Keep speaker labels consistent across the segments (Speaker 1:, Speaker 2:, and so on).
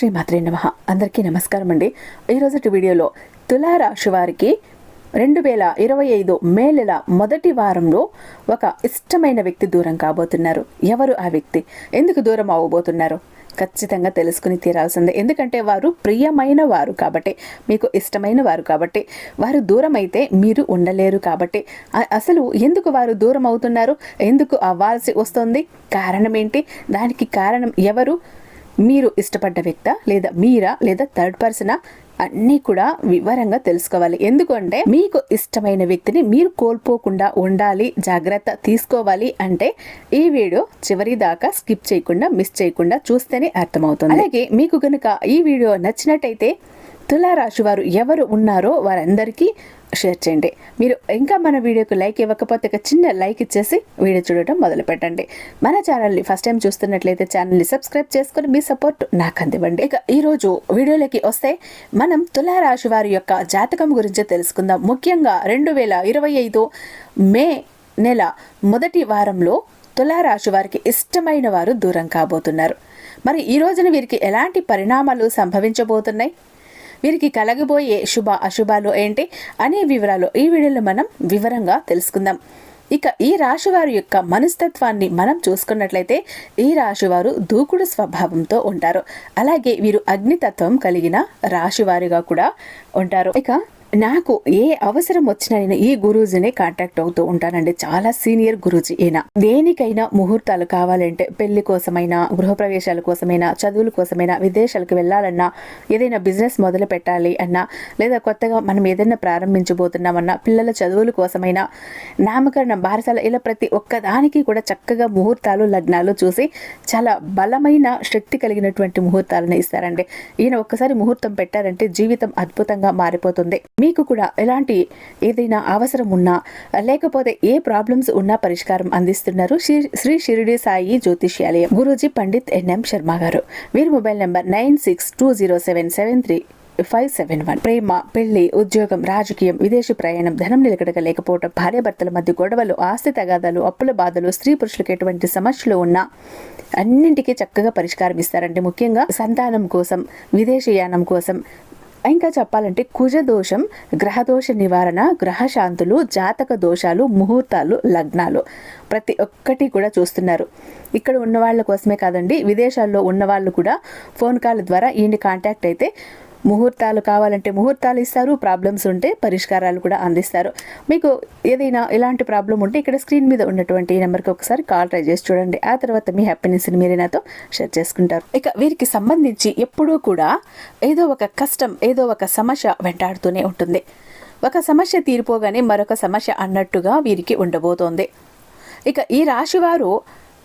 Speaker 1: శ్రీమాత్రే నమ. అందరికీ నమస్కారం అండి. ఈరోజు వీడియోలో తులారాశి వారికి రెండు వేల ఇరవై ఐదు మే నెల మొదటి వారంలో ఒక ఇష్టమైన వ్యక్తి దూరం కాబోతున్నారు. ఎవరు ఆ వ్యక్తి? ఎందుకు దూరం అవ్వబోతున్నారు ఖచ్చితంగా తెలుసుకుని తీరాల్సిందే. ఎందుకంటే వారు ప్రియమైన వారు కాబట్టి మీకు ఇష్టమైన వారు కాబట్టి వారు దూరం అయితే మీరు ఉండలేరు కాబట్టి అసలు ఎందుకు వారు దూరం అవుతున్నారు? ఎందుకు అవ్వాల్సి వస్తుంది? కారణం ఏంటి? దానికి కారణం ఎవరు? మీరు ఇష్టపడ్డ వ్యక్త లేదా మీరా లేదా థర్డ్ పర్సనా అన్నీ కూడా వివరంగా తెలుసుకోవాలి. ఎందుకంటే మీకు ఇష్టమైన వ్యక్తిని మీరు కోల్పోకుండా ఉండాలి జాగ్రత్త తీసుకోవాలి అంటే ఈ వీడియో చివరి దాకా స్కిప్ చేయకుండా మిస్ చేయకుండా చూస్తేనే అర్థమవుతుంది. అలాగే మీకు కనుక ఈ వీడియో నచ్చినట్టయితే తులారాశి వారు ఎవరు ఉన్నారో వారందరికీ షేర్ చేయండి. మీరు ఇంకా మన వీడియోకి లైక్ ఇవ్వకపోతే ఒక చిన్న లైక్ ఇచ్చేసి వీడియో చూడటం మొదలు పెట్టండి మన ఛానల్ని ఫస్ట్ టైం చూస్తున్నట్లయితే ఛానల్ని సబ్స్క్రైబ్ చేసుకుని మీ సపోర్ట్ నాకు అందివ్వండి. ఇక ఈరోజు వీడియోలోకి వస్తే మనం తులారాశి వారి యొక్క జాతకం గురించి తెలుసుకుందాం. ముఖ్యంగా రెండు వేల ఇరవై ఐదు మే నెల మొదటి వారంలో తులారాశి వారికి ఇష్టమైన వారు దూరం కాబోతున్నారు. మరి ఈ రోజున వీరికి ఎలాంటి పరిణామాలు సంభవించబోతున్నాయి? వీరికి కలగబోయే శుభ అశుభాలు ఏంటి అనే వివరాలు ఈ వీడియోలో మనం వివరంగా తెలుసుకుందాం. ఇక ఈ రాశివారి యొక్క మనస్తత్వాన్ని మనం చూసుకున్నట్లయితే ఈ రాశివారు దూకుడు స్వభావంతో ఉంటారు. అలాగే వీరు అగ్నితత్వం కలిగిన రాశివారిగా కూడా ఉంటారు. ఇక నాకు ఏ అవసరం వచ్చినా నేను ఈ గురూజీనే కాంటాక్ట్ అవుతూ ఉంటానండి. చాలా సీనియర్ గురూజీ ఈయన. దేనికైనా ముహూర్తాలు కావాలంటే పెళ్ళి కోసమైనా గృహప్రవేశాల కోసమైనా చదువుల కోసమైనా విదేశాలకు వెళ్ళాలన్నా ఏదైనా బిజినెస్ మొదలు పెట్టాలి అన్నా లేదా కొత్తగా మనం ఏదైనా ప్రారంభించబోతున్నామన్నా పిల్లల చదువుల కోసమైనా నామకరణం బారసాల ఇలా ప్రతి ఒక్కదానికి కూడా చక్కగా ముహూర్తాలు లగ్నాలు చూసి చాలా బలమైన శక్తి కలిగినటువంటి ముహూర్తాలను ఇస్తారండి. ఈయన ఒక్కసారి ముహూర్తం పెట్టారంటే జీవితం అద్భుతంగా మారిపోతుంది. మీకు కూడా ఎలాంటి ఏదైనా అవసరం ఉన్నా లేకపోతే ఏ ప్రాబ్లమ్స్ ఉన్నా పరిష్కారం అందిస్తున్నారు శ్రీ- శ్రీ షిరిడి సాయి జ్యోతిష్యాలయం. గురూజీ పండిత్ ఎన్ఎం శర్మ గారు. వీరి mobile number nine six two zero seven seven three five seven one. ప్రేమ పెళ్ళి ఉద్యోగం రాజకీయం విదేశీ ప్రయాణం ధనం నిలకడగా లేకపోవడం భార్యాభర్తల మధ్య గొడవలు ఆస్తి తగాదాలు అప్పుల బాధలు స్త్రీ పురుషులకు ఎటువంటి సమస్యలు ఉన్నా అన్నింటికీ చక్కగా పరిష్కారం ఇస్తారంటే ముఖ్యంగా సంతానం కోసం విదేశీయానం కోసం ఇంకా చెప్పాలంటే కుజ దోషం గ్రహదోష నివారణ గ్రహశాంతులు జాతక దోషాలు ముహూర్తాలు లగ్నాలు. ప్రతి ఒక్కటి కూడా చూస్తున్నారు. ఇక్కడ ఉన్న వాళ్ళ కోసమే కాదండి విదేశాల్లో ఉన్న వాళ్ళు కూడా ఫోన్ కాల్ ద్వారా ఈయన కాంటాక్ట్ అయితే ముహూర్తాలు కావాలంటే ముహూర్తాలు ఇస్తారు ప్రాబ్లమ్స్ ఉంటే పరిష్కారాలు కూడా అందిస్తారు. మీకు ఏదైనా ఇలాంటి ప్రాబ్లం ఉంటే ఇక్కడ స్క్రీన్ మీద ఉన్నటువంటి ఈ నెంబర్కి ఒకసారి కాల్ ట్రై చేసి చూడండి. ఆ తర్వాత మీ హ్యాపీనెస్ని మీరే నాతో షేర్ చేసుకుంటారు. ఇక వీరికి సంబంధించి ఎప్పుడూ కూడా ఏదో ఒక కష్టం ఏదో ఒక సమస్య వెంటాడుతూనే ఉంటుంది. ఒక సమస్య తీరిపోగానే మరొక సమస్య అన్నట్టుగా వీరికి ఉండబోతోంది. ఇక ఈ రాశివారు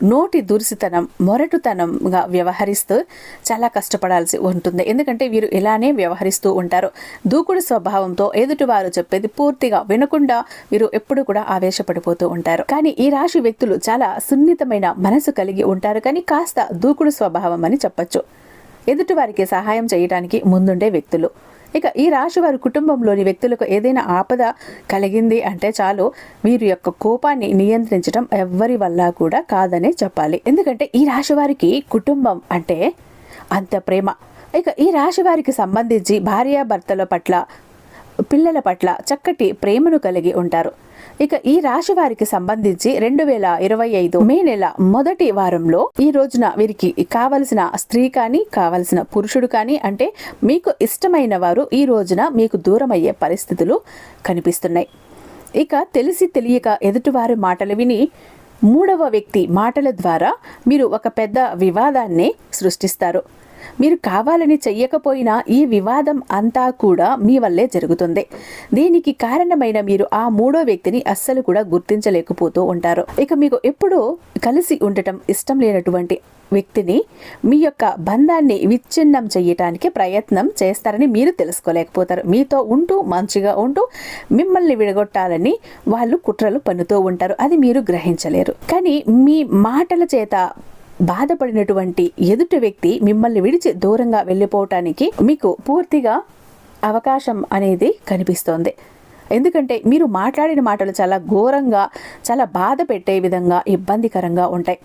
Speaker 1: నోటి దురిసితనం మొరటుతనంగా వ్యవహరిస్తూ చాలా కష్టపడాల్సి ఉంటుంది. ఎందుకంటే వీరు ఇలానే వ్యవహరిస్తూ ఉంటారు. దూకుడు స్వభావంతో ఎదుటివారు చెప్పేది పూర్తిగా వినకుండా వీరు ఎప్పుడు కూడా ఆవేశపడిపోతూ ఉంటారు. కానీ ఈ రాశి వ్యక్తులు చాలా సున్నితమైన మనసు కలిగి ఉంటారు. కానీ కాస్త దూకుడు స్వభావం అని చెప్పొచ్చు. ఎదుటివారికి సహాయం చేయడానికి ముందుండే వ్యక్తులు. ఇక ఈ రాశి వారి కుటుంబంలోని వ్యక్తులకు ఏదైనా ఆపద కలిగింది అంటే చాలు వీరి యొక్క కోపాన్ని నియంత్రించడం ఎవ్వరి వల్ల కూడా కాదనే చెప్పాలి. ఎందుకంటే ఈ రాశి వారికి కుటుంబం అంటే అంత ప్రేమ. ఇక ఈ రాశి వారికి సంబంధించి భార్యాభర్తల పట్ల పిల్లల పట్ల చక్కటి ప్రేమను కలిగి ఉంటారు. ఇక ఈ రాశి వారికి సంబంధించి రెండు వేల ఇరవై ఐదు మే నెల మొదటి వారంలో ఈ రోజున వీరికి కావలసిన స్త్రీ కానీ కావలసిన పురుషుడు కానీ అంటే మీకు ఇష్టమైన వారు ఈ రోజున మీకు దూరం అయ్యే పరిస్థితులు కనిపిస్తున్నాయి. ఇక తెలిసి తెలియక ఎదుటివారి మాటలు విని మూడవ వ్యక్తి మాటల ద్వారా మీరు ఒక పెద్ద వివాదాన్ని సృష్టిస్తారు. మీరు కావాలని చెయ్యకపోయినా ఈ వివాదం అంతా కూడా మీ వల్లే జరుగుతుంది. దీనికి కారణమైన మీరు ఆ మూడో వ్యక్తిని అస్సలు కూడా గుర్తించలేకపోతూ ఉంటారు. ఇక మీకు ఎప్పుడూ కలిసి ఉండటం ఇష్టం లేనటువంటి వ్యక్తిని మీ యొక్క బంధాన్ని విచ్ఛిన్నం చేయటానికి ప్రయత్నం చేస్తారని మీరు తెలుసుకోలేకపోతారు. మీతో ఉంటూ మంచిగా ఉంటూ మిమ్మల్ని విడగొట్టాలని వాళ్ళు కుట్రలు పన్నుతూ ఉంటారు. అది మీరు గ్రహించలేరు. కానీ మీ మాటల చేత బాధపడినటువంటి ఎదుటి వ్యక్తి మిమ్మల్ని విడిచి దూరంగా వెళ్ళిపోవటానికి మీకు పూర్తిగా అవకాశం అనేది కనిపిస్తోంది. ఎందుకంటే మీరు మాట్లాడిన మాటలు చాలా ఘోరంగా చాలా బాధ పెట్టే విధంగా ఇబ్బందికరంగా ఉంటాయి.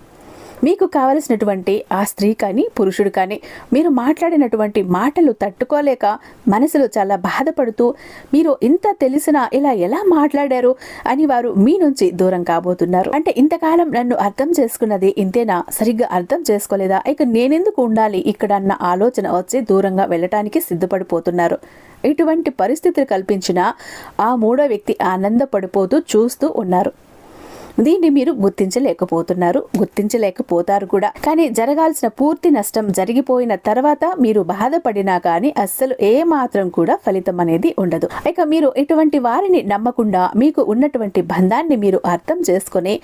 Speaker 1: మీకు కావలసినటువంటి ఆ స్త్రీ కానీ పురుషుడు కానీ మీరు మాట్లాడినటువంటి మాటలు తట్టుకోలేక మనసులో చాలా బాధపడుతూ మీరు ఇంత తెలిసినా ఇలా ఎలా మాట్లాడారు అని వారు మీ నుంచి దూరం కాబోతున్నారు. అంటే ఇంతకాలం నన్ను అర్థం చేసుకున్నది ఇంతేనా? సరిగ్గా అర్థం చేసుకోలేదా? ఇక నేనెందుకు ఉండాలి? ఇక్కడ అన్న ఆలోచన వచ్చి దూరంగా వెళ్ళటానికి సిద్ధపడిపోతున్నారు. ఇటువంటి పరిస్థితులు కల్పించిన ఆ మూడో వ్యక్తి ఆనందపడిపోతూ చూస్తూ ఉన్నారు. దీన్ని మీరు గుర్తించలేకపోతున్నారు గుర్తించలేకపోతారు కూడా. కానీ జరగాల్సిన పూర్తి నష్టం జరిగిపోయిన తర్వాత మీరు బాధపడినా కానీ అస్సలు ఏ మాత్రం కూడా ఫలితం అనేది ఉండదు. ఇక మీరు ఇటువంటి వారిని నమ్మకుండా మీకు ఉన్నటువంటి బంధాన్ని మీరు అర్థం చేసుకొని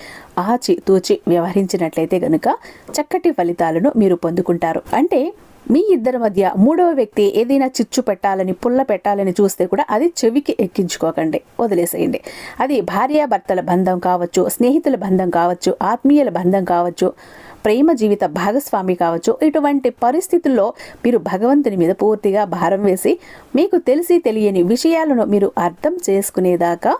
Speaker 1: ఆచి తూచి వ్యవహరించినట్లయితే గనుక చక్కటి ఫలితాలను మీరు పొందుకుంటారు. అంటే మీ ఇద్దరి మధ్య మూడవ వ్యక్తి ఏదైనా చిచ్చు పెట్టాలని పుల్ల పెట్టాలని చూస్తే కూడా అది చెవికి ఎక్కించుకోకండి. వదిలేసేయండి. అది భార్యాభర్తల బంధం కావచ్చు స్నేహితుల బంధం కావచ్చు ఆత్మీయుల బంధం కావచ్చు ప్రేమ జీవిత భాగస్వామి కావచ్చు ఇటువంటి పరిస్థితుల్లో మీరు భగవంతుని మీద పూర్తిగా భారం వేసి మీకు తెలిసి తెలియని విషయాలను మీరు అర్థం చేసుకునేదాకా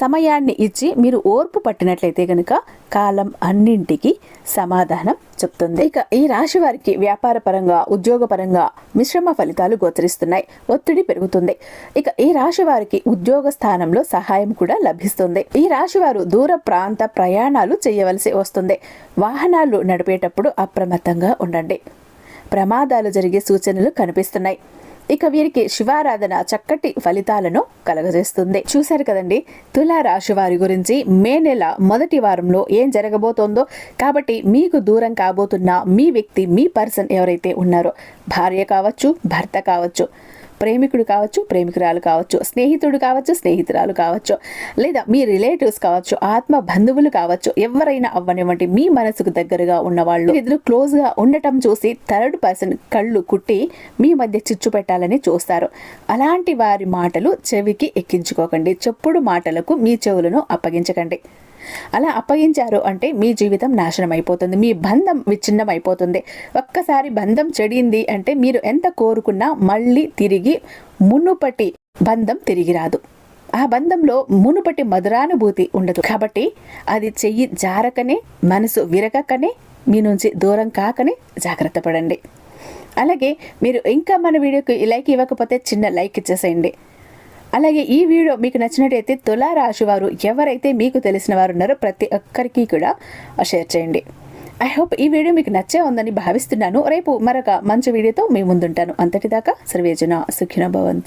Speaker 1: సమయాన్ని ఇచ్చి మీరు ఓర్పు పట్టినట్లయితే కనుక కాలం అన్నింటికి సమాధానం చెప్తుంది. ఇక ఈ రాశి వారికి వ్యాపార పరంగా ఉద్యోగ పరంగా మిశ్రమ ఫలితాలు గోచరిస్తున్నాయి. ఒత్తిడి పెరుగుతుంది. ఇక ఈ రాశి వారికి ఉద్యోగ స్థానంలో సహాయం కూడా లభిస్తుంది. ఈ రాశి వారు దూర ప్రాంత ప్రయాణాలు చేయవలసి వస్తుంది. వాహనాలు నడిపేటప్పుడు అప్రమత్తంగా ఉండండి. ప్రమాదాలు జరిగే సూచనలు కనిపిస్తున్నాయి. ఇక వీరికి శివారాధన చక్కటి ఫలితాలను కలగజేస్తుంది. చూశారు కదండి తులా రాశి వారి గురించి మే నెల మొదటి వారంలో ఏం జరగబోతోందో కాబట్టి మీకు దూరం కాబోతున్న మీ వ్యక్తి మీ పర్సన్ ఎవరైతే ఉన్నారో భార్య కావచ్చు భర్త కావచ్చు ప్రేమికుడు కావచ్చు ప్రేమికురాలు కావచ్చు స్నేహితుడు కావచ్చు స్నేహితురాలు కావచ్చు లేదా మీ రిలేటివ్స్ కావచ్చు ఆత్మ బంధువులు కావచ్చు ఎవరైనా అవ్వనివ్వండి మీ మనసుకు దగ్గరగా ఉన్న వాళ్ళు ఇద్దరు క్లోజ్గా ఉండటం చూసి థర్డ్ పర్సన్ కళ్ళు కుట్టి మీ మధ్య చిచ్చు పెట్టాలని చూస్తారు. అలాంటి వారి మాటలు చెవికి ఎక్కించుకోకండి. చెప్పుడు మాటలకు మీ చెవులను అప్పగించకండి. అలా అప్పగించారు అంటే మీ జీవితం నాశనం అయిపోతుంది మీ బంధం విచ్ఛిన్నం అయిపోతుంది ఒక్కసారి బంధం చెడింది అంటే మీరు ఎంత కోరుకున్నా మళ్ళీ తిరిగి మునుపటి బంధం తిరిగి రాదు. ఆ బంధంలో మునుపటి మధురానుభూతి ఉండదు. కాబట్టి అది చెయ్యి జారకనే మనసు విరగకనే మీ నుంచి దూరం కాకనే జాగ్రత్త పడండి. అలాగే మీరు ఇంకా మన వీడియోకి లైక్ ఇవ్వకపోతే చిన్న లైక్ ఇచ్చేసేయండి. అలాగే ఈ వీడియో మీకు నచ్చినట్టయితే తులా రాశి వారు ఎవరైతే మీకు తెలిసిన వారు ఉన్నారో ప్రతి ఒక్కరికి కూడా షేర్ చేయండి. ఐ హోప్ ఈ వీడియో మీకు నచ్చే ఉందని భావిస్తున్నాను. రేపు మరొక మంచి వీడియోతో మీ ముందుంటాను. అంతటిదాకా సర్వేజన సుఖిన భవంతు.